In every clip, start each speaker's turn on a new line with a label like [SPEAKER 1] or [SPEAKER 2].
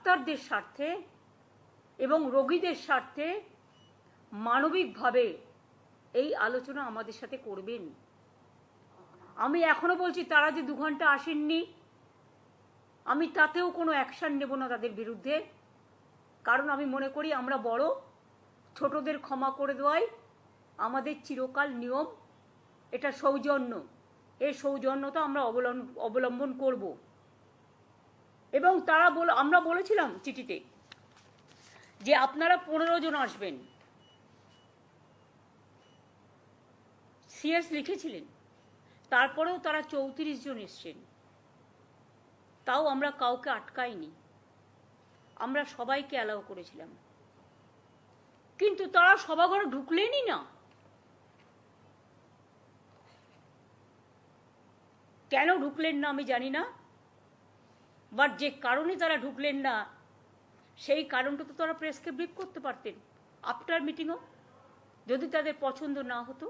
[SPEAKER 1] ডাক্তারদের স্বার্থে এবং রোগীদের স্বার্থে মানবিকভাবে এই আলোচনা আমাদের সাথে করবেন। আমি এখনও বলছি, তারা যে দু ঘণ্টা আসেননি, আমি তাতেও কোনো অ্যাকশন নেব না তাদের বিরুদ্ধে। কারণ আমি মনে করি, আমরা বড়, ছোটদের ক্ষমা করে দেওয়াই আমাদের চিরকাল নিয়ম। এটা সৌজন্য। এই সৌজন্যতা আমরা অবলম্বন অবলম্বন করব। এবং তারা বলে, আমরা বলেছিলাম চিঠিতে যে আপনারা পনেরো জন আসবেন। সিএস লিখেছিলেন। তারপরেও তারা চৌত্রিশ জন এসছেন। তাও আমরা কাউকে আটকাইনি। আমরা সবাইকে অ্যালাউ করেছিলাম। কিন্তু তারা সভাঘরে ঢুকলেনই না। কেন ঢুকলেন না আমি জানি না। বাট যে কারণে তারা ঢুকলেন না, সেই কারণটা তো তারা প্রেসকে ব্রিফ করতে পারতেন। আফটার মিটিংও যদি তাদের পছন্দ না হতো,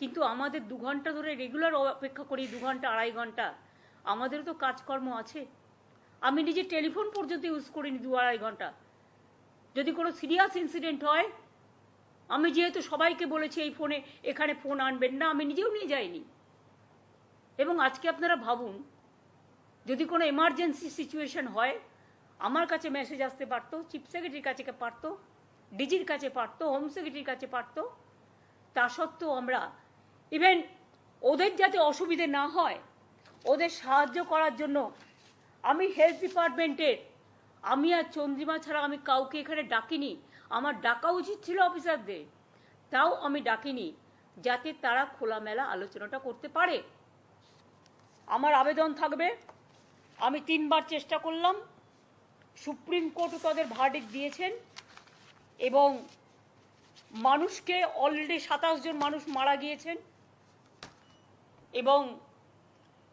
[SPEAKER 1] কিন্তু আমাদের দু ঘণ্টা ধরে রেগুলার অপেক্ষা করি, দু ঘণ্টা, আড়াই ঘণ্টা, আমাদেরও তো কাজকর্ম আছে। আমি নিজে টেলিফোন পর্যন্ত ইউজ করিনি দু আড়াই ঘণ্টা। যদি কোনো সিরিয়াস ইনসিডেন্ট হয়, আমি যেহেতু সবাইকে বলেছি এই ফোনে এখানে ফোন আনবেন না, আমি নিজেও নিয়ে যাইনি। এবং আজকে আপনারা ভাবুন যদি কোনো এমার্জেন্সি সিচুয়েশন হয়, আমার কাছে মেসেজ আসতে পারতো চিফ সেক্রেটারির কাছে পারতো ডিজির কাছে পারতো হোম সেক্রেটারির কাছে পারতো। তা সত্ত্বেও আমরা ইভেন ওদের যাতে অসুবিধে না হয়, ওদের সাহায্য করার জন্য আমি হেলথ ডিপার্টমেন্টের আমি আর চন্দ্রিমা ছাড়া আমি কাউকে এখানে ডাকিনি। আমার ডাকা উচিত ছিল অফিসারদের তাও আমি ডাকিনি, যাতে তারা খোলামেলা আলোচনাটা করতে পারে। আমার আবেদন থাকবে। আমি তিনবার চেষ্টা করলাম। সুপ্রিম কোর্টও তাদের ভার্ডিক দিয়েছেন এবং মানুষকে অলরেডি সাতাশ জন মানুষ মারা গিয়েছেন এবং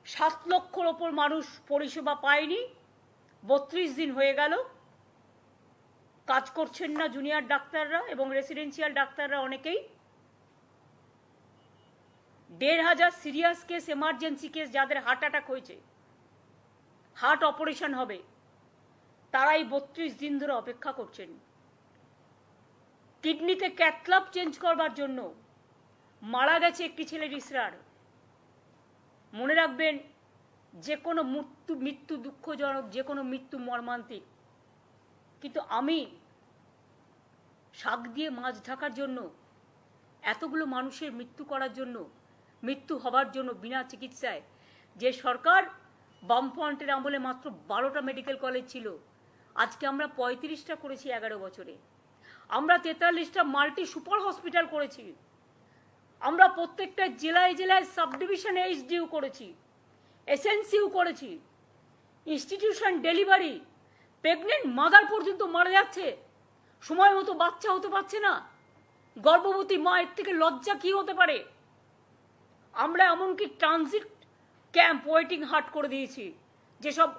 [SPEAKER 1] সাত লক্ষর ওপর মানুষ পরিষেবা পায়নি। বত্রিশ দিন হয়ে গেল। কাজ করছেন না জুনিয়র ডাক্তাররা এবং রেসিডেন্সিয়াল ডাক্তাররা অনেকেই। দেড় হাজার সিরিয়াস কেস এমার্জেন্সি কেস যাদের হার্ট অ্যাটাক হয়েছে। হার্ট অপারেশন হবে। তারাই বত্রিশ দিন ধরে অপেক্ষা করছেন। কিডনিতে ক্যাথলাপ চেঞ্জ করবার জন্য মারা গেছে একটি ছেলে ইসরার। মনে রাখবেন, যে কোনো মৃত্যু মৃত্যু দুঃখজনক, যে কোনো মৃত্যু মর্মান্তিক। কিন্তু আমি শাক দিয়ে মাছ ঢাকার জন্য, এতগুলো মানুষের মৃত্যু করার জন্য, মৃত্যু হবার জন্য বিনা চিকিৎসায় যে সরকার বামফ্রন্টের আমলে মাত্র বারোটা মেডিকেল কলেজ ছিল। আজকে আমরা পঁয়ত্রিশটা করেছি এগারো বছরে। আমরা তেতাল্লিশটা মাল্টি সুপার হসপিটাল করেছি। আমরা প্রত্যেকটা জেলায় জেলায় সাব ডিভিশন এইচডিউ করেছি, এসএনসিউ করেছি। ইনস্টিটিউশন ডেলিভারি, প্রেগনেন্ট মাদার পর্যন্ত মারা যাচ্ছে। সময় মতো বাচ্চা হতে পারছে না। গর্ভবতী মায়ের থেকে লজ্জা কি হতে পারে? আমরা এমনকি ট্রানজিট ক্যাম্প, ওয়েটিং হাট করে দিয়েছি। যেসব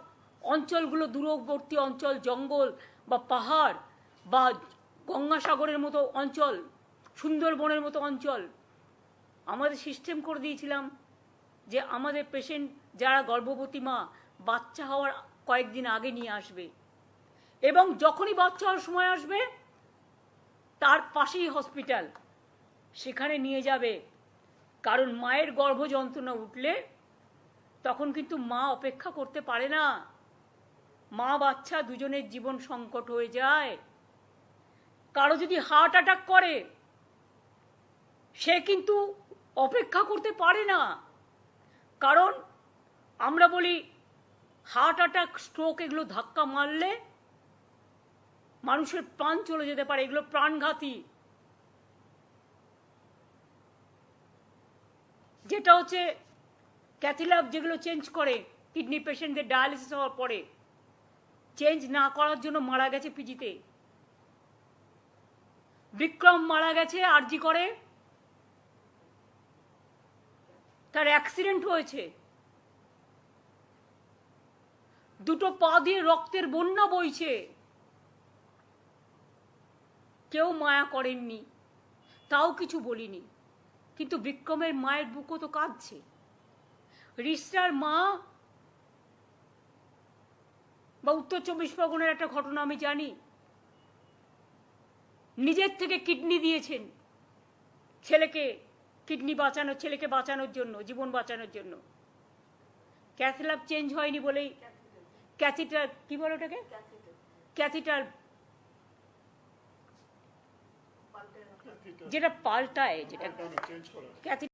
[SPEAKER 1] অঞ্চলগুলো দূরবর্তী অঞ্চল, জঙ্গল বা পাহাড় বা গঙ্গাসাগরের মতো অঞ্চল, সুন্দরবনের মতো অঞ্চল, আমাদের সিস্টেম করে দিয়েছিলাম যে আমাদের পেশেন্ট যারা গর্ভবতী মা, বাচ্চা হওয়ার কয়েকদিন আগে নিয়ে আসবে। এবং যখনই বাচ্চা হওয়ার সময় আসবে, তার পাশেই হসপিটাল। সেখানে নিয়ে যাবে। কারণ মায়ের গর্ভ যন্ত্রণা উঠলে তখন কিন্তু মা অপেক্ষা করতে পারে না। মা বাচ্চা দুজনের জীবন সংকট হয়ে যায়। কারও যদি হার্ট অ্যাটাক করে, সে কিন্তু অপেক্ষা করতে পারে না। কারণ আমরা বলি হার্ট অ্যাটাক স্ট্রোক এগুলো ধাক্কা মারলে মানুষের প্রাণ চলে যেতে পারে, এগুলো প্রাণঘাতী। যেটা হচ্ছে ক্যাথিলাব যেগুলো চেঞ্জ করে কিডনি পেশেন্টদের ডায়ালিসিস হওয়ার পরে চেঞ্জ না করার জন্য মারা গেছে পিজিতে বিক্রম মারা গেছে আরজি করে। তার অ্যাক্সিডেন্ট হয়েছে। দুটো পা দিয়ে রক্তের বন্যা বইছে। কেউ মায়া করেননি, তাও কিছু বলিনি। কিন্তু বিক্রমের মায়ের বুকও তো কাঁদছে। রিস্টার মা বা উত্তর চব্বিশ পরগনার একটা ঘটনা আমি জানি। নিজের থেকে কিডনি দিয়েছেন ছেলেকে কিডনি বাঁচানোর ছেলেকে বাঁচানোর জন্য জীবন বাঁচানোর জন্য। ক্যাথল্যাব চেঞ্জ হয়নি বলেই ক্যাথিটার কি বলে ওটাকে? ক্যাথিটার যেটা পাল্টায় যেটা
[SPEAKER 2] চেঞ্জ করা।
[SPEAKER 1] ক্যাথি